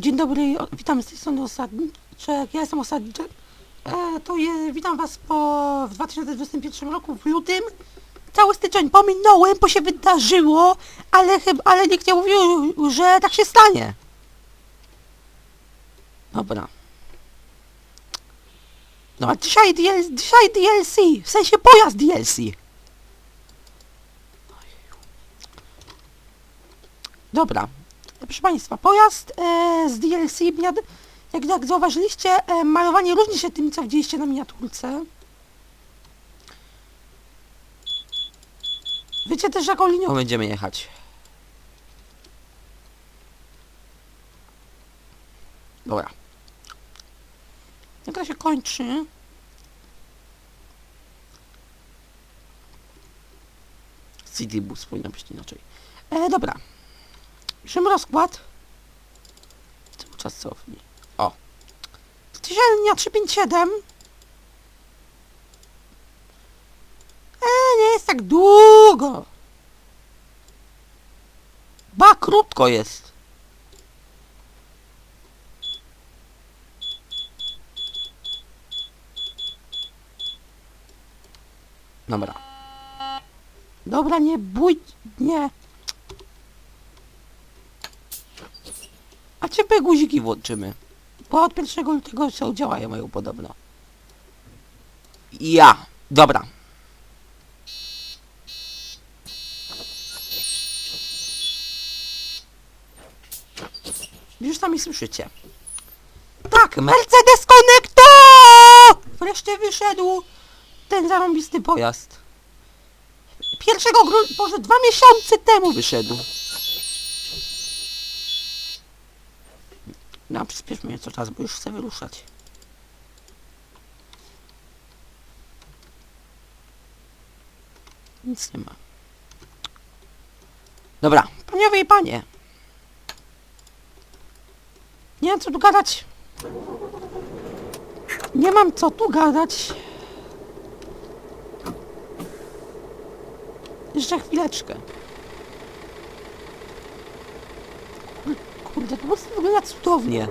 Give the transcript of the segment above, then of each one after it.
Dzień dobry, witam z tej strony Osadniczek. Ja jestem Osadniczek. E, to je, witam was po w 2021 roku w lutym. Cały styczeń pominąłem, bo się wydarzyło, ale chyba, ale nikt nie mówił, że tak się stanie. Dobra. No a dzisiaj DLC, dzisiaj DLC, w sensie pojazd DLC. Dobra, proszę Państwa, pojazd e, z DLC, jak, jak zauważyliście, e, malowanie różni się tym, co widzieliście na miniaturce. Wiecie też, jaką linią będziemy jechać. Dobra. Jak to się kończy? City Bus powinno być inaczej. E, dobra. Piszemy rozkład. Cały czas cofnij. O. Tysięcznia 357. E, nie jest tak długo. Ba, krótko jest. Dobra. Dobra, nie bój... Nie. Ciepłe guziki włączymy. Bo od 1 lutego są działają mają podobno. Ja. Dobra. Już sami słyszycie. Tak, Mercedes Connecto! Wreszcie wyszedł ten zarąbisty pojazd. Pierwszego grudnia, może dwa miesiące temu wyszedł. No, przyspieszmy nieco czas, bo już chcę wyruszać. Nic nie ma. Dobra, panowie i panie. Nie mam co tu gadać. Nie mam co tu gadać. Jeszcze chwileczkę. Kur- Kurde, to po prostu wygląda cudownie.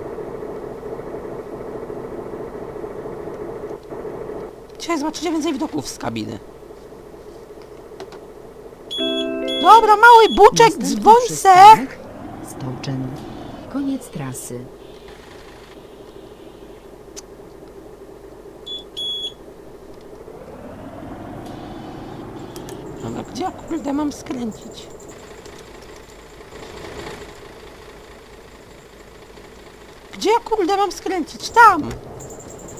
Dzisiaj zobaczycie więcej widoków z kabiny. Dobra, mały buczek, Następny dzwoń se! przystanek Stołczyn. Koniec trasy. Dobra, gdzie ja kurde mam skręcić? Gdzie ja kurde mam skręcić? Tam!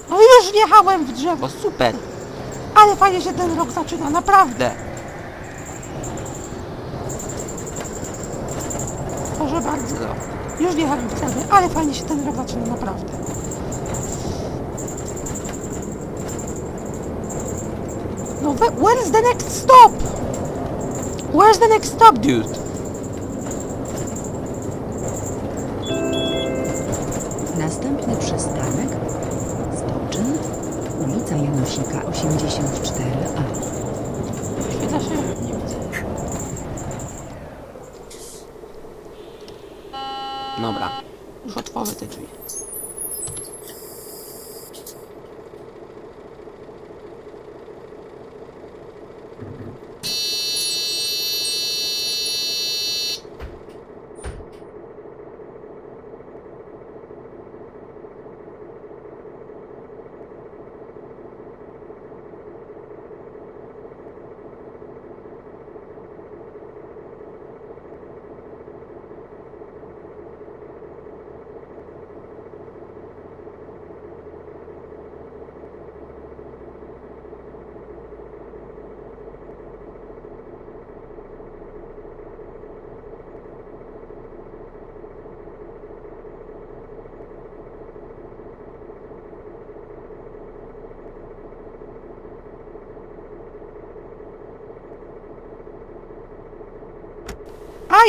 No już wjechałem w drzewo, super! Ale fajnie się ten rok zaczyna, naprawdę! Proszę bardzo. Już wjechałem w drzewo, ale fajnie się ten rok zaczyna, naprawdę. No, whe- where's the next stop? Where's the next stop, dude? Następny przystanek Stołczyn. Ulica Janosika 84A. Świeca się? Nie widzę. Dobra, już otworzę te drzwi.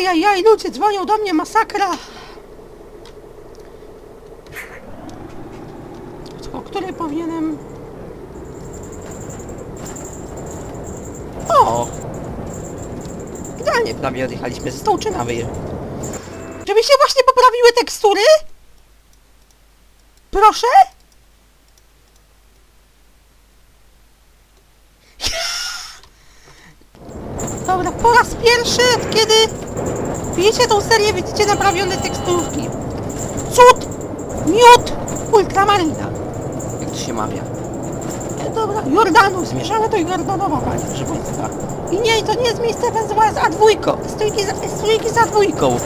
Ajajaj, ludzie dzwonią do mnie, masakra! O której powinienem... O! Idealnie prawie odjechaliśmy ze Stołczyna wyje. Żeby się właśnie poprawiły tekstury, Proszę? Dobra, po raz pierwszy, od kiedy widzicie tą serię, widzicie naprawione tekstówki. Cud! Miód! Ultramarina. Jak to się mawia? E, dobra, Jordanów, zmieszane to Jordanowa, panie, proszę państwa. I nie, to nie jest miejsce węzła z A2. Stójki za, stójki za dwójką.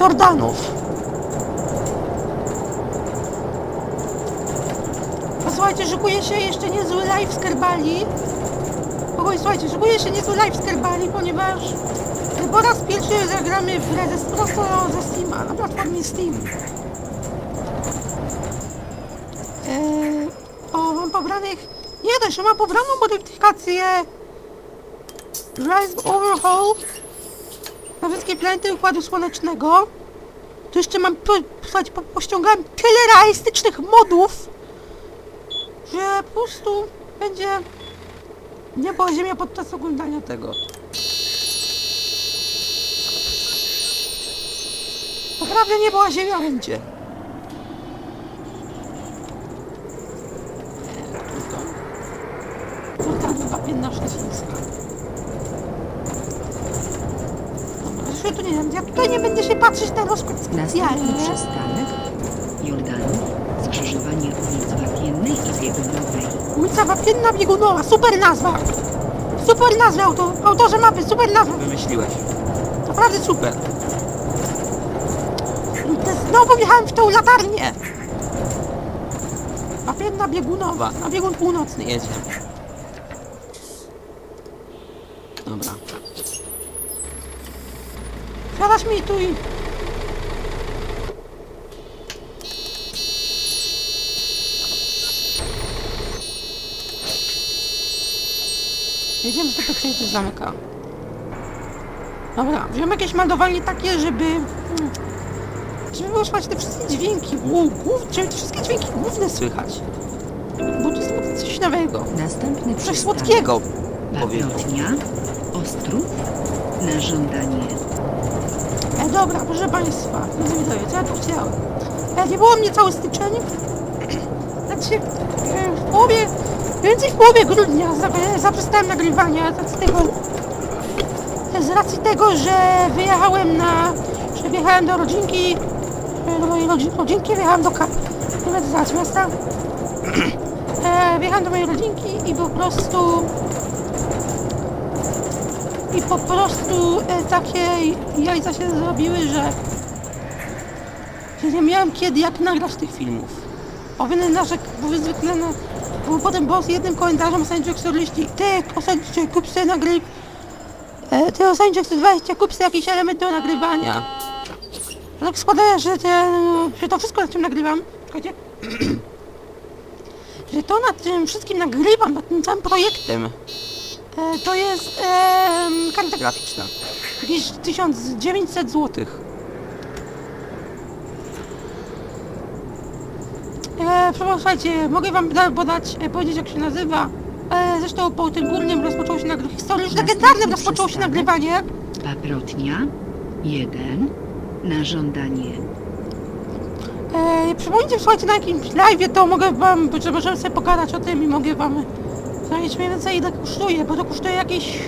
Jordanów. Posłuchajcie, szykuje się jeszcze niezły live z Kerbali. Oj, słuchajcie, szykuje się niezły live z Kerbali, ponieważ po raz pierwszy zagramy w ze prosto ze Steama, na platformie Steam. Eee, o, mam pobranych... Nie że mam pobraną modyfikację Rise Overhaul na wszystkie planety Układu Słonecznego. Tu jeszcze mam, słuchajcie, po, pościągałem tyle realistycznych modów, że po prostu będzie niebo, ziemia podczas oglądania tego. Naprawdę niebo, a ziemia będzie. Wapienna szczecińska. Dobra, zresztą tu nie wiem, ja tutaj nie będę się patrzeć na rozkład Następny specjalny. przystanek Jordanów, skrzyżowanie ulic Wapiennej i Biegunowej. Ulica Wapienna Biegunowa, super nazwa! Super nazwa, auto, autorze mapy, super nazwa, Wymyśliłeś. naprawdę super. Znowu wjechałem w tą latarnię. Wapienna Biegunowa, na biegun północny jedzie. Dobra. Siadasz mi tu i... Wiedziałem, że to przejście zamyka. Dobra, wziąłem jakieś meldowanie takie, żeby... mm, Żeby było słychać te wszystkie dźwięki, głów, żeby te wszystkie dźwięki główne słychać. Bo to jest coś nowego. Następny Coś słodkiego. Paprotnia, Ostrów, na żądanie. E, dobra, proszę Państwa, drodzy widzowie, co ja tu chciałem? E, nie było mnie cały styczeń. Znaczy, e, w połowie, więcej w połowie grudnia za- zaprzestałem nagrywania z racji tego, z racji tego, że wyjechałem na, że wjechałem do rodzinki, e, do mojej rodzi- rodzinki, wjechałem do, ka- nie miasta, e, wjechałem do mojej rodzinki i po prostu i po prostu e, takie jajca się zrobiły, że, że nie miałem kiedy jak nagrać tych filmów. Powinien narzek, bo zwykle na, bo potem z jednym komentarzem Osańczyk 40 Ty, Osańczyk, kup sobie nagryw... E, ty, Osańczyk 120, kup sobie jakiś element do nagrywania. No tak składa, że, te, że to wszystko, na czym nagrywam, że to nad tym wszystkim nagrywam, nad tym całym projektem, E, to jest em, karta graficzna. Jakieś 1900 zł. E, słuchajcie, mogę wam da- podać, e, powiedzieć jak się nazywa. E, zresztą po tym górnym rozpoczęło się nagrywanie. Historii legendarnym rozpoczęło się nagrywanie. Paprotnia, 1, na żądanie. E, przypomnijcie, słuchajcie, na jakimś live, to mogę wam, że możemy sobie pogadać o tym i mogę wam powiedzieć mniej więcej ile kosztuje, bo to kosztuje jakieś...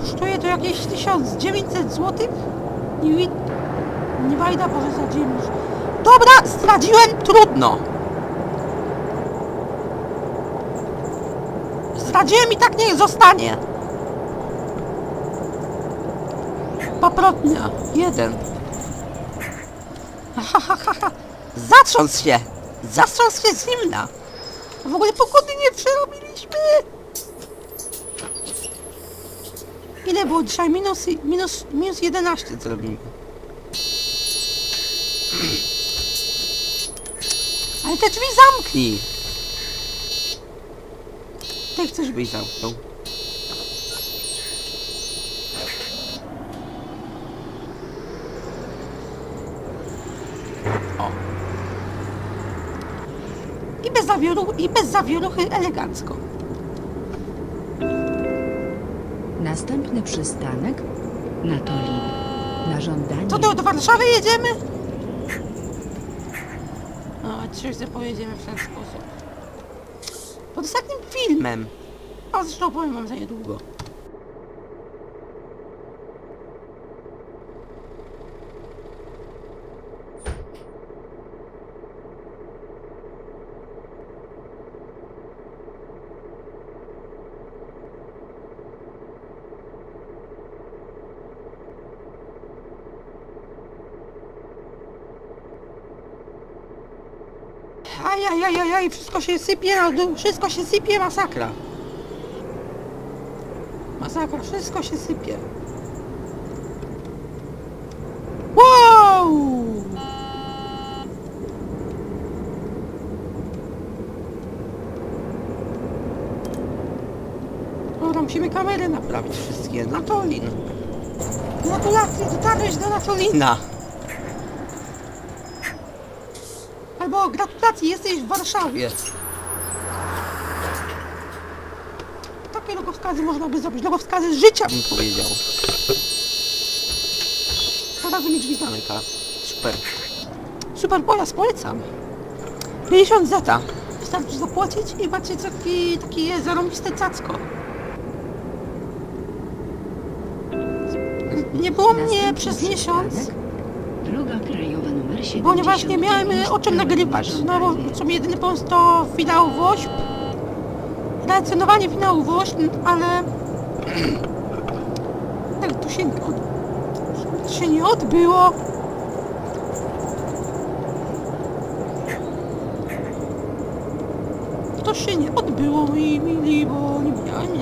Kosztuje to jakieś 1900 zł? I... Nie wajda, Boże, zdradziłem już. Dobra, zdradziłem, trudno. Zdradziłem i tak niech zostanie. Paprotnia, jeden. Ha. Zatrząs się! Zatrząs się zimna! W ogóle pogody nie przerobiliśmy! Ile było dzisiaj? Minus, minus, minus 11 zrobimy. Te drzwi zamknij! Ty chcesz, żebyś zamknął. O. I bez zawieruchy, i bez zawieruchy elegancko. Następny przystanek Natolin, na żądanie. Co to, do Warszawy jedziemy? Sobie pojedziemy w ten sposób. Pod ostatnim filmem, a zresztą powiem wam za niedługo. Ajajajajaj, wszystko się sypie na dół, wszystko się sypie, masakra. Masakra, wszystko się sypie. Wow! Dobra, musimy kamery naprawić wszystkie. Natolin. Gratulacje, dotarłeś do Natolina. Albo gratulacje, jesteś w Warszawie. Takie drogowskazy można by zrobić. Drogowskazy z życia bym powiedział. Od razu mi drzwi zamyka. Super. Super pojazd, polecam. 50 zeta. Wystarczy zapłacić i macie taki, takie zarąbiste cacko. Nie było mnie przez miesiąc. Droga krajowa numer 79. Ponieważ nie miałem o czym nagrywać. No bo w sumie jedyny pomysł to finał WOŚP. Relacjonowanie finału WOŚP, ale... Tak, to się, od... to się nie odbyło. To się nie odbyło, moi mili, bo nie miałem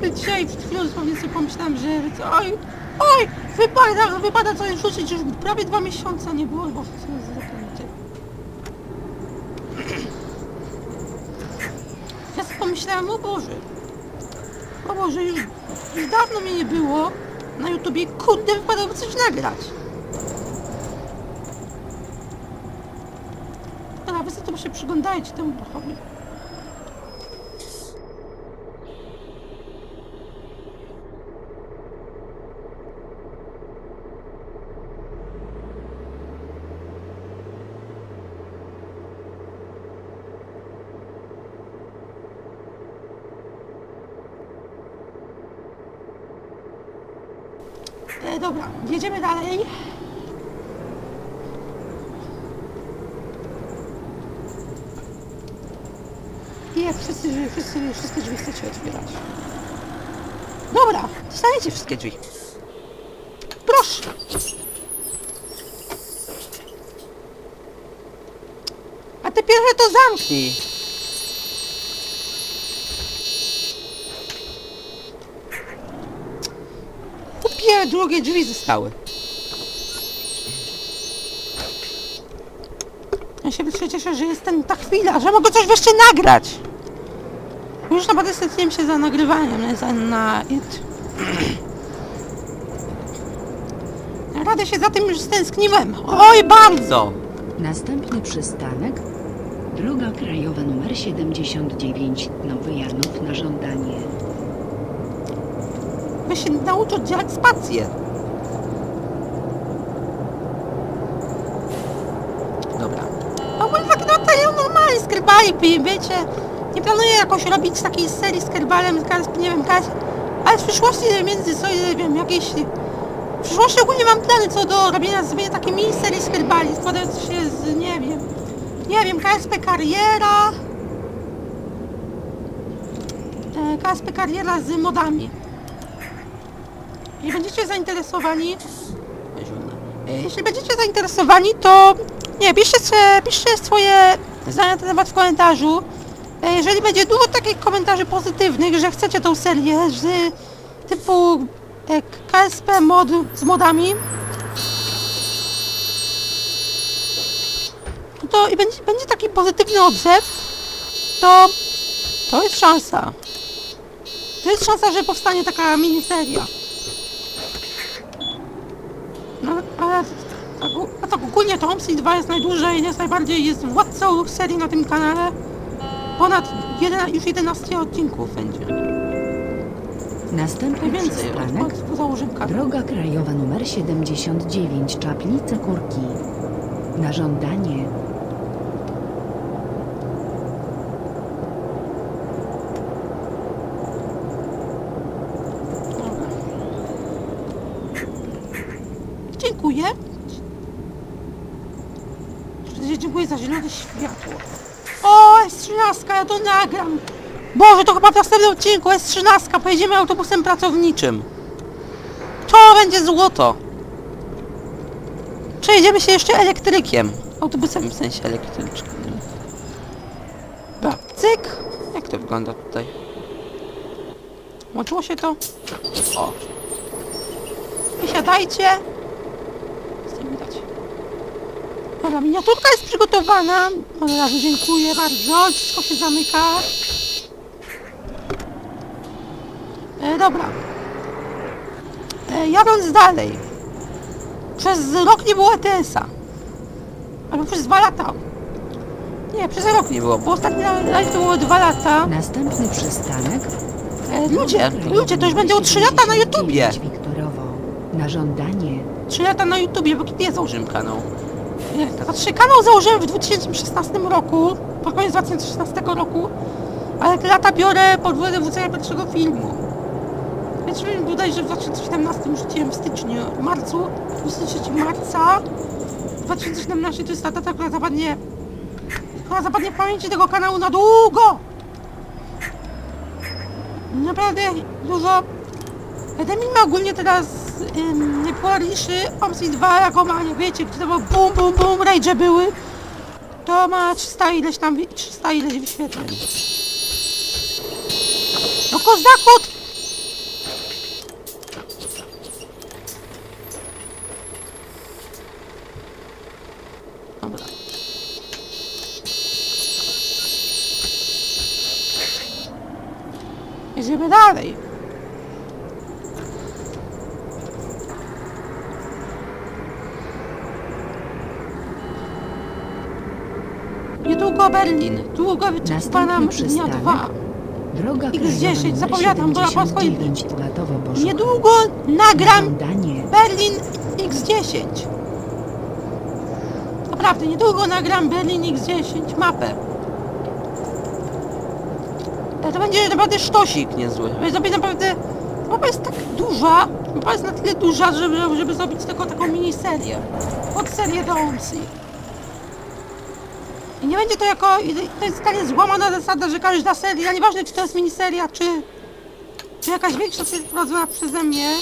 Nagle dzisiaj przed chwilą dosłownie sobie pomyślałem, że oj, oj, wypada, wypada coś rzucić, już prawie dwa miesiące nie było, bo. Ja sobie pomyślałem, o Boże, o Boże, już, już dawno mnie nie było na YouTubie, kurde, wypadałoby coś nagrać. Dobra, wy sobie to się przyglądajcie temu duchowi. E, dobra, jedziemy dalej. I jak wszyscy, wszyscy, wszystkie drzwi chcecie otwierać. Dobra, dostaniecie wszystkie drzwi. Proszę. A ty pierwsze to zamknij. Drugie drzwi zostały. Ja się cieszę, że jest ten, ta chwila, że mogę coś wreszcie nagrać. Już naprawdę stęskniłem się za nagrywaniem na, za- na. Naprawdę się za tym już stęskniłem. Oj, bardzo! Następny przystanek. Droga krajowa numer 79. Nowy Janów na żądanie. Wy się nauczę oddzielać spację. Dobra. Tak no to ja normalnie z kerbali, wiecie. Nie planuję jakoś robić takiej serii z kerbalem, nie wiem, kas, ale w przyszłości między sobie, nie wiem, jakieś... W przyszłości ogólnie mam plany co do robienia sobie takiej mini serii z składając się z, nie wiem, nie wiem, KSP Kariera, e, KSP Kariera z modami. Jeśli będziecie zainteresowani, e, jeśli będziecie zainteresowani, to nie, piszcie, se- piszcie swoje zdania na ten temat w komentarzu. E, Jeżeli będzie dużo takich komentarzy pozytywnych, że chcecie tą serię z typu e, KSP mod z modami, to i będzie, będzie taki pozytywny odzew, to to jest szansa. To jest szansa, że powstanie taka miniseria. No, ale tak, a tak ogólnie to Omsi 2 jest najdłużej, jest najbardziej, jest władcą serii na tym kanale. Ponad 11, już 11 odcinków będzie. Następny Najwięcej przystanek od, poza łużynkami. Droga krajowa numer 79 Czaplice Kurki. Na żądanie Dobra. Dziękuję. Dziękuję za zielone światło. O, S13, ja to nagram. Boże, to chyba w następnym odcinku S13, pojedziemy autobusem pracowniczym. To będzie złoto. Przejedziemy się jeszcze elektrykiem. Autobusem w sensie elektrycznym. Dobra, cyk. Jak to wygląda tutaj? Łączyło się to? O. Wysiadajcie. Nic nie widać. Dobra, miniaturka jest przygotowana. Od razu dziękuję bardzo. Wszystko się zamyka. E, dobra. E, jadąc dalej. Przez rok nie było ETS-a. Albo przez dwa lata. Nie, przez rok nie było, bo ostatni live to było dwa lata. Następny przystanek E, ludzie, ludzie, to już o 3 lata na 79 YouTubie. Wiktorowo. Na żądanie 3 lata na YouTubie, bo kiedy ja założyłem kanał? Znaczy kanał założyłem w 2016 roku, pod koniec 2016 roku, ale te lata biorę pod wrzucenia pierwszego filmu. Pierwszy film bodajże w 2017 rzuciłem w styczniu, w marcu, 23 marca 2017 to jest ta data, która zapadnie, która zapadnie w pamięci tego kanału na długo! Naprawdę dużo ma ogólnie teraz ym, najpopularniejszy OMSI 2 jako ma, nie wiecie, gdzie to było bum bum bum, rage były. To ma 300 ileś tam, wi- 300 ileś wyświetleń. No kozakot! Dobra. Jedziemy dalej. Niedługo Berlin. Długo wyczekiwana Następny dnia przystanek. dwa. Droga X10, krajowa numer zapowiadam, była po swoim- 79 Płatowo Bożuch. Niedługo Na nagram żądanie Berlin X10. Naprawdę, niedługo nagram Berlin X10 mapę. Ale To będzie naprawdę sztosik niezły. Będzie zrobić naprawdę... Mapa jest tak duża, mapa jest na tyle duża, żeby, żeby zrobić tylko taką miniserię. Pod serię do OMSI. Nie będzie to jako... To jest stanie złamana zasada, że każda seria, nieważne czy to jest miniseria, czy... Czy jakaś większa prowadzona przeze mnie,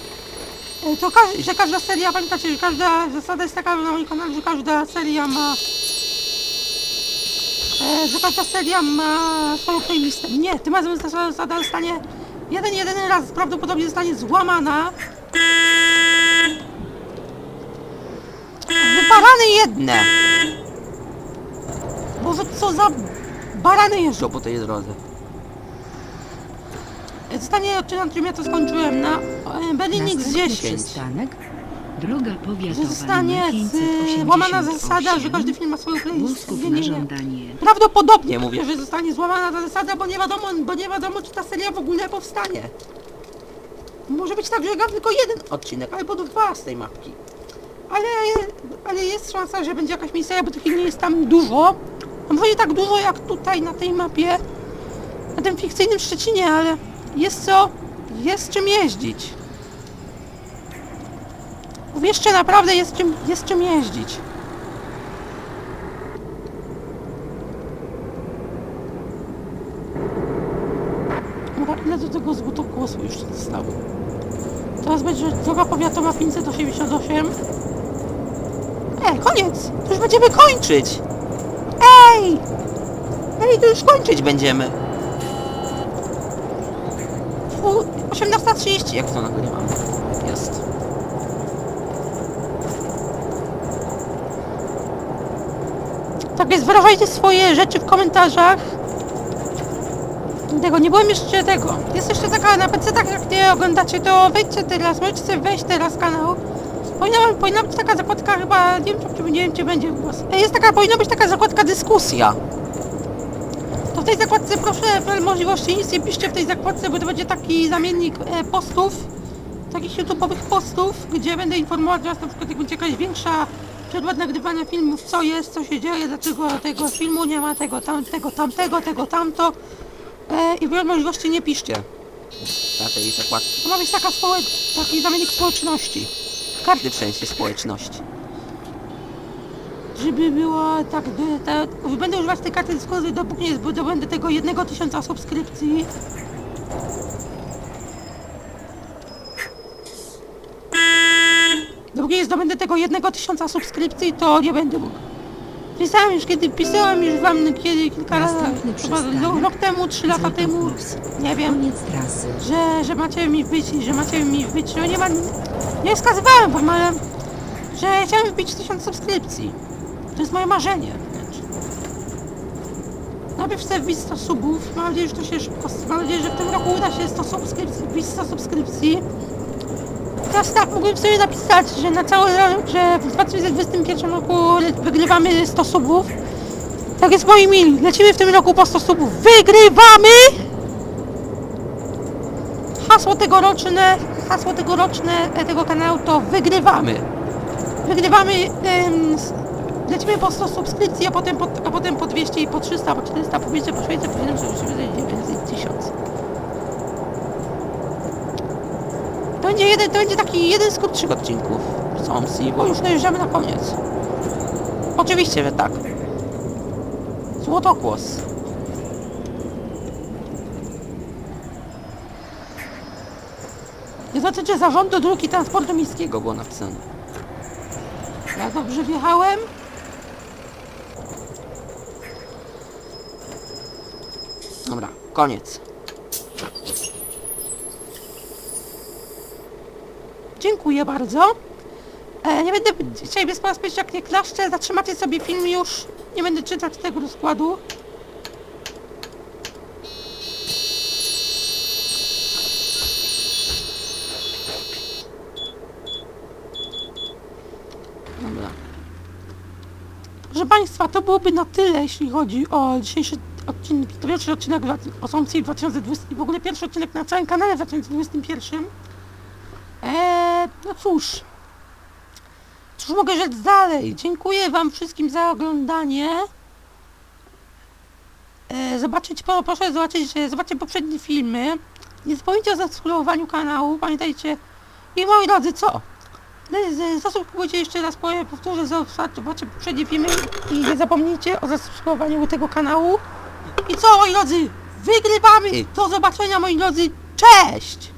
E, To każ, że każda seria, pamiętacie, że każda zasada jest taka na moim kanale, że każda seria ma... E, że każda seria ma swoją playlistę. Nie, tym razem ta zasada zostanie jeden, jedyny raz prawdopodobnie zostanie złamana. Wyparane jedne! Boże, co za barany jeżdżą po tej drodze. E, Zostanie, czy na czym ja to skończyłem, na e, Berlin Następny X10. przystanek Droga powiatowa Zostanie numer z, 588 łamana zasada, że każdy film ma nie. żądanie Prawdopodobnie mówię, że zostanie złamana ta zasada, bo nie wiadomo, bo nie wiadomo, czy ta seria w ogóle powstanie. Może być tak, że gram tylko jeden odcinek, albo dwa z tej mapki. Ale, ale jest szansa, że będzie jakaś misja, bo tych nie jest tam dużo. A Może tak dużo jak tutaj na tej mapie, na tym fikcyjnym Szczecinie, ale jest co, jest czym jeździć. Uwierzcie, naprawdę jest czym, jest czym jeździć. Ile do tego złotogłosu już zostało? Teraz będzie droga powiatowa 588. Ej, koniec! To już będziemy kończyć! Ej! Ej, to już kończyć będziemy! Fu, 18.30, jak to nagrywam. Jest. Tak więc wyrażajcie swoje rzeczy w komentarzach. Tego, nie byłem jeszcze tego. Jest jeszcze taka na PC, tak jak nie oglądacie, to wejdźcie teraz, możecie wejść teraz kanał. Powinna, powinna być taka zakładka chyba, nie wiem czy, nie wiem, czy będzie. E, Jest taka, powinna być taka zakładka dyskusja. To tej zakładce proszę w możliwości nic nie piszcie w tej zakładce, bo to będzie taki zamiennik e, postów, takich YouTube'owych postów, gdzie będę informować was na przykład jak będzie jakaś większa przerwa nagrywania filmów, co jest, co się dzieje, dlaczego tego filmu nie ma, tego, tamtego, tamtego, tego, tamto. E, I w możliwości nie piszcie. Na tej zakładce. To ma być taka społek, taki zamiennik społeczności. Każdy w społeczności. Żeby było tak, te, będę używać tej karty dyskusji, dopóki nie zdobędę tego jednego tysiąca subskrypcji. Dopóki nie zdobędę tego jednego tysiąca subskrypcji, to nie będę mógł. Pisałem już kiedy, pisałem już wam kiedy kilka lat, Następny chyba przystanek. rok temu, trzy lata temu, nie wiem, Koniec trasy. że, że macie mi wbić, że macie mi wbić, no nie ma, nie wskazywałem wam, ale że chciałem wbić tysiąc subskrypcji. To jest moje marzenie wręcz. Najpierw chcę wbić 100 subów, mam nadzieję, że to się szybko, mam nadzieję, że w tym roku uda się 100 subskrypcji, wbić 100 subskrypcji. Tak, mógłbym sobie napisać, że na cały rok, że w 2021 roku wygrywamy 100 subów. Tak jest moi mili, lecimy w tym roku po 100 subów. Wygrywamy! hasło tegoroczne, hasło tegoroczne e, tego kanału to wygrywamy. Wygrywamy, s- lecimy po 100 subskrypcji, a potem po, a potem po 200 i po 300, po 400, po 500, po 600, po 700, po 800, 1000. To będzie jeden, to będzie taki jeden z krótszych odcinków. Są si, Bo już dojeżdżamy na koniec. Oczywiście, że tak. Złotokłos. Nie dotyczy zarządu dróg transportu miejskiego. Było napisane. Ja dobrze wjechałem. Dobra, koniec. Dziękuję bardzo. E, nie będę dzisiaj spać jak nie klaszczę. Zatrzymacie sobie film już. Nie będę czytać tego rozkładu. Dobra. Proszę Państwa, to byłoby na tyle, jeśli chodzi o dzisiejszy odcinek, to pierwszy odcinek Assumpcji w 2020 i w ogóle pierwszy odcinek na całym kanale w 2021. No cóż, cóż mogę rzec dalej? Dziękuję Wam wszystkim za oglądanie. Eee, zobaczyć, proszę zobaczyć, że zobaczcie poprzednie filmy. Nie zapomnijcie o zasubskrybowaniu kanału, pamiętajcie. I moi drodzy, co? Z- Zasubskrybujcie jeszcze raz, powtórzę, zobaczcie poprzednie filmy i nie zapomnijcie o zasubskrybowaniu tego kanału. I co, moi drodzy? Wygrywamy! Do zobaczenia, moi drodzy! Cześć!